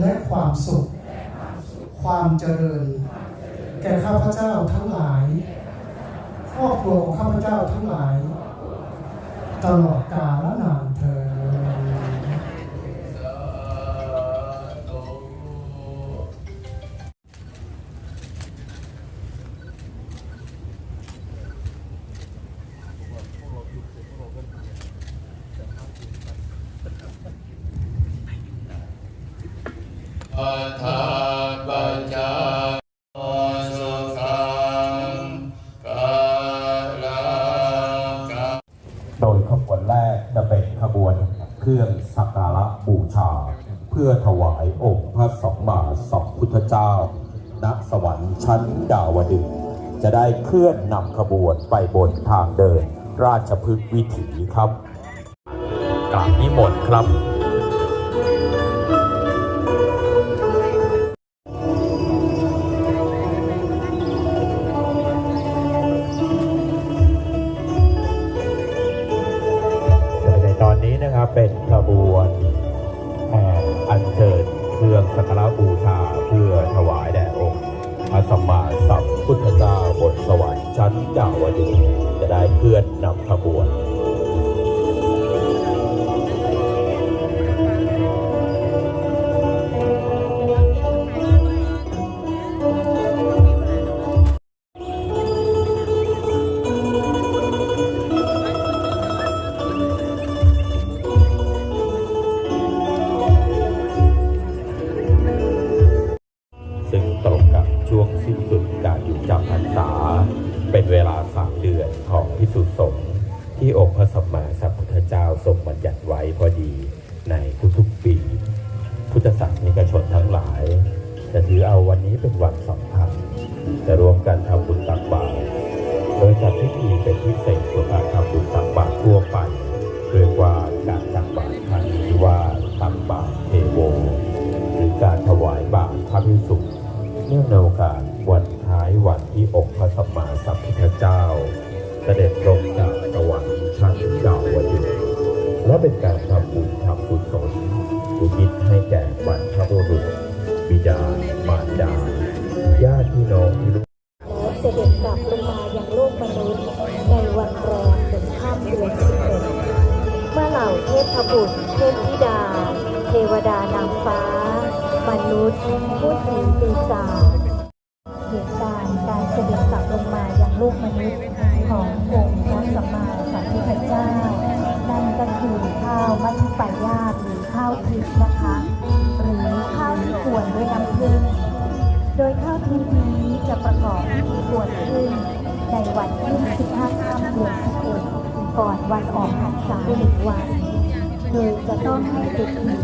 และความสุข ความเจริญ แก่ข้าพเจ้าทั้งหลาย ครอบครัวของข้าพเจ้าทั้งหลาย ตลอดกาลนาน โดยขบวนแรกจะเป็นขบวนเครื่องสักการะบูชา เพื่อถวายองค์พระสัมมาสัมพุทธเจ้า ณสวรรค์ชั้นดาวดึงจะได้เคลื่อนนำขบวนไปบนทางเดิน ราชพฤกษ์วิถีครับกราบนิมนต์ครับ เป็นขบวนแห่อัญเชิญเครื่องสักการะบูชาเพื่อถวายแด่องค์พระสัมมาสัมพุทธเจ้าบนสวรรค์ชั้นดาวดึงจะได้เคลื่อนนำขบวน ที่องค์พระสัมมาสัมพุทธเจ้าทรงบัญญัติไว้พอดีในทุกๆปี พุทธศาสนิกชนทั้งหลาย จะถือเอาวันนี้เป็นวันสำคัญจะรวมกันทำบุญตักบาตรโดยจัดพิธีเป็นพิเศษกว่าการทำบุญตักบาตรทั่วไปเรียกว่าการตักบาตรครั้งนี้ว่าตักบาตรเทโวหรือการถวายบาตรพระพิสุเนื่องในโอกาสวันท้ายวันที่องค์พระสัมมาสัมพุทธเจ้า เสด็จลง และเป็นการทำบุญทำกุศลอุทิศให้แก่บรรพบุรุษบิดามารดาญาติพี่น้องที่รู้แล้วเสด็จกลับลงมาอยังโลกมนุษย์ในวันแรมเป็นข้ามเดือนสิบเอ็ดเมื่อเหล่าเทพบุตรเทพธิดา เทวดานางฟ้า มนุษย์ผู้ผีปีศาจเหตุการณ์การเสด็จกลับลงมาอยังโลกมนุษย์ขององค์าวมัทธิปายาหรือข้าวทิพย์นะคะ หรือข้าวที่กวนด้วยน้ำผึ้งโดยข้าวทิพย์นี้จะประกอบพิธีบวชขึ้น ในวันที่15ค่ำเดือน11ก่อนวันออกพรรษาหนึ่งวัน โดยจะต้องให้เด็กหญิง